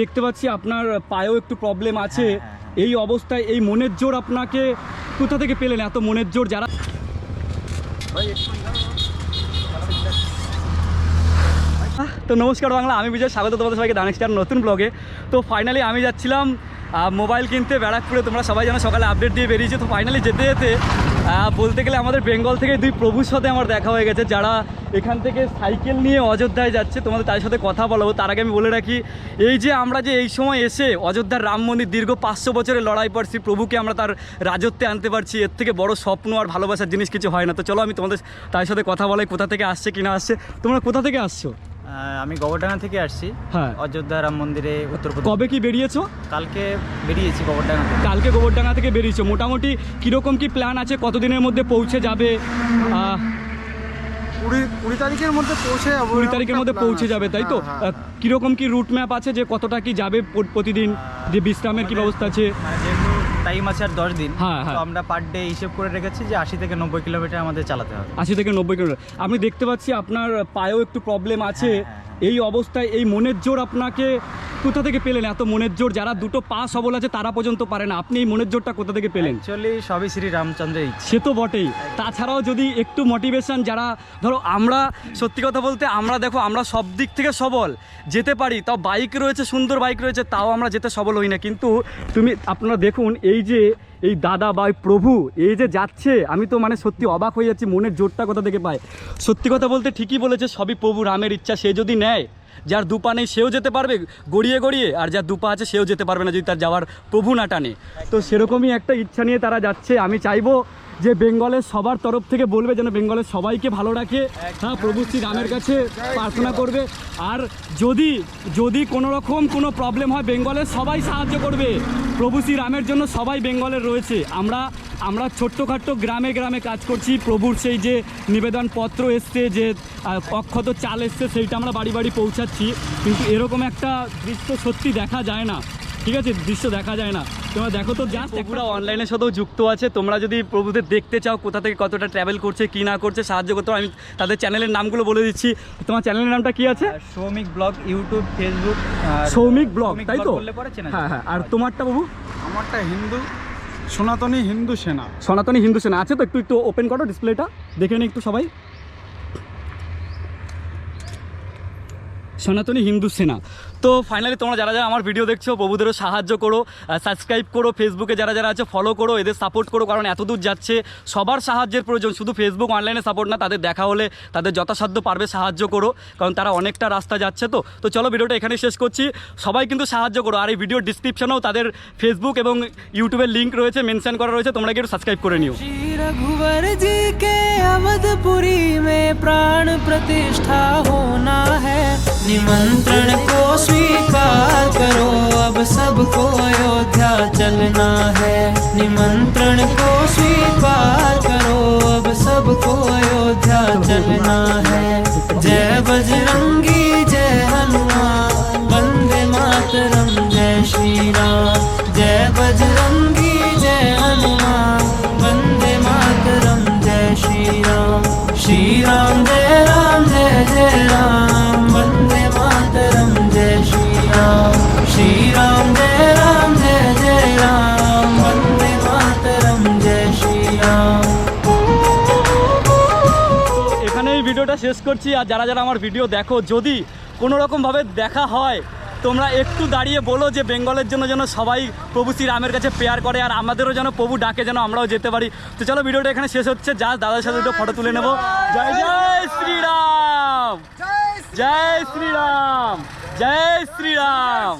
দেখতে পাচ্ছি আপনার পায়েও একটু প্রবলেম আছে। হ্যাঁ, হ্যাঁ, হ্যাঁ। এই অবস্থায় এই মনের জোর আপনাকে কোথা থেকে পেলেন? এত মনের জোর যারা তো নমস্কার বাংলা আমি বিজয় স্বাগত তোমাদের সবাইকে দানেক স্টার নতুন ব্লগে তো ফাইনালি আমি যাচ্ছিলাম মোবাইল কিনতে ব্যারাকপুরে। তোমরা সবাই যেন সকালে আপডেট দিয়ে বেরিয়েছে তো ফাইনালি যেতে যেতে বলতে গেলে আমাদের বেঙ্গল থেকে দুই প্রভুর সাথে আমার দেখা হয়ে গেছে, যারা এখান থেকে সাইকেল নিয়ে অযোধ্যায় যাচ্ছে, তোমাদের তাদের সাথে কথা বলব। তার আগে আমি বলে রাখি, এই যে আমরা যে এই সময় এসে অযোধ্যার রাম মন্দির দীর্ঘ পাঁচশো বছরের লড়াই পারছি, প্রভুকে আমরা তার রাজত্বে আনতে পারছি, এর থেকে বড় স্বপ্ন আর ভালোবাসার জিনিস কিছু হয় না। তো চলো আমি তোমাদের তার সাথে কথা বলাই কোথা থেকে আসছে কিনা আসছে, তোমরা কোথা থেকে আসছো? আমি গোবরডাঙ্গা থেকে আসছি। হ্যাঁ। অযোধ্যা রাম মন্দিরে উত্তরপ্রদেশ কবে কি বেরিয়েছো? কালকে বেরিয়েছি গোবরডাঙ্গা থেকে। কালকে গোবরডাঙ্গা থেকে বেরিয়েছো। মোটামুটি কীরকম কি প্ল্যান আছে? কতদিনের মধ্যে পৌঁছে যাবে? কুড়ি কুড়ি তারিখের মধ্যে পৌঁছে যাব কুড়ি তারিখের মধ্যে পৌঁছে যাবে তাই তো? হ্যাঁ, হ্যাঁ, কীরকম কি রুট ম্যাপ আছে যে কতটা কি যাবে প্রতিদিন? যে বিশ্রামের কি ব্যবস্থা আছে? মানে টাইম আছে আর দশ দিন। হ্যাঁ, হ্যাঁ। তো আমরা পার ডে হিসেব করে রেখেছি যে আশি থেকে নব্বই কিলোমিটার আমাদের চালাতে হবে। আশি থেকে নব্বই কিলোমিটার। আমি দেখতে পাচ্ছি আপনার পায়েও একটু প্রবলেম আছে। হ্যাঁ, হ্যাঁ, এই অবস্থায় এই মনের জোর আপনাকে কোথা থেকে পেলেন? এত মনের জোর যারা দুটো পা সবল আছে তারা পর্যন্ত পারে না। আপনি এই মনের জোরটা কোথা থেকে পেলেন? অ্যাকচুয়ালি সবই শ্রী রামচন্দ্রের সে তো বটেই। তাছাড়াও যদি একটু মোটিভেশন যারা ধরো আমরা সত্যি কথা বলতে আমরা দেখো আমরা সব দিক থেকে সবল। যেতে পারি তাও বাইক রয়েছে সুন্দর বাইক রয়েছে তাও আমরা যেতে সবল হই না। কিন্তু তুমি আপনারা দেখুন এই যে এই দাদা বা প্রভু এই যে যাচ্ছে আমি তো মানে সত্যি অবাক হয়ে যাচ্ছি মনের জোরটা কোথা থেকে পায়? সত্যি কথা বলতে ঠিকই বলেছে সবই প্রভু রামের ইচ্ছা সে যদি নেয় যার দুপা নেই, সেও যেতে পারবে গড়িয়ে গড়িয়ে, আর যার দুপা আছে, সেও যেতে পারবে না যদি তার যাওয়ার প্রভু না টানে। তো সেরকমই একটা ইচ্ছা নিয়ে তারা যাচ্ছে। আমি চাইব যে বেঙ্গলের সবার তরফ থেকে বলবে যেন বেঙ্গলের সবাইকে ভালো রাখে। হ্যাঁ প্রভু শ্রী রামের কাছে প্রার্থনা করবে। আর যদি যদি কোনো রকম কোনো প্রবলেম হয়, বেঙ্গলের সবাই সাহায্য করবে। প্রভু শ্রী রামের জন্য সবাই বেঙ্গলের রয়েছে। আমরা আমরা ছোট্টখাট্ট গ্রামে গ্রামে কাজ করছি। প্রভুর সেই যে নিবেদন পত্র এসছে যে অক্ষত চাল এসছে সেইটা আমরা বাড়ি বাড়ি পৌঁছাচ্ছি। কিন্তু এরকম একটা দৃশ্য সত্যি দেখা যায় না। ঠিক আছে? দৃশ্য দেখা যায় না। তোমরা দেখো তো জাস্ট পুরো অনলাইনের সাথেও যুক্ত আছে। তোমরা যদি প্রভুদের দেখতে চাও কোথা থেকে কতটা ট্রাভেল করছে কি না করছে সাহায্য করতে আমি তাদের চ্যানেলের নামগুলো বলে দিচ্ছি। তোমার চ্যানেলের নামটা কি আছে? Soumik blog YouTube Facebook Soumik blog তাই তো? বললে চেনা হ্যাঁ হ্যাঁ। আর তোমারটা বাবু? আমারটা হিন্দু। সনাতনী হিন্দু সেনা। সনাতনী হিন্দু সেনা। আছে তো একটু একটু ওপেন করো ডিসপ্লেটা দেখে নিই একটু সবাই। সনাতনী হিন্দু সেনা তো ফাইনালি তোমরা যারা যারা আমার ভিডিও দেখছো প্রভুদেরও সাহায্য করো সাবস্ক্রাইব করো ফেসবুকে যারা যারা আছে ফলো করো এদের সাপোর্ট করো কারণ এত দূর যাচ্ছে সবার সাহায্যের প্রয়োজন শুধু ফেসবুক অনলাইনে সাপোর্ট না তাদের দেখা হলে তাদের যথাসাধ্য পারবে সাহায্য করো কারণ তারা অনেকটা রাস্তা যাচ্ছে তো তো চলো ভিডিওটা এখানে শেষ করছি সবাই কিন্তু সাহায্য করো আর এই ভিডিও ডিসক্রিপশনেও তাদের ফেসবুক এবং ইউটিউবের লিঙ্ক রয়েছে মেনশন করা রয়েছে তোমরা গিয়ে সাবস্ক্রাইব করে নিও श्री रघुवर जी के अवधपुरी में प्राण प्रतिष्ठा होना है निमंत्रण को स्वीकार करो। अब सबको अयोध्या चलना है। निमंत्रण को स्वीकार करो। अब सबको अयोध्या चलना है। जय बजरंगी এই ভিডিওটা শেষ করছি আর যারা যারা আমার ভিডিও দেখো, যদি কোনো রকমভাবে দেখা হয়, তোমরা একটু দাঁড়িয়ে বলো যে বেঙ্গলের জন্য যেন সবাই প্রভু শ্রীরামের কাছে পেয়ার করে আর আমাদেরও যেন প্রভু ডাকে যেন আমরাও যেতে পারি। তো চলো ভিডিওটা এখানে শেষ হচ্ছে, যা দাদার সাথে একটু ফটো তুলে নেব। জয় জয় শ্রীরাম! জয় শ্রীরাম! জয় শ্রীরাম!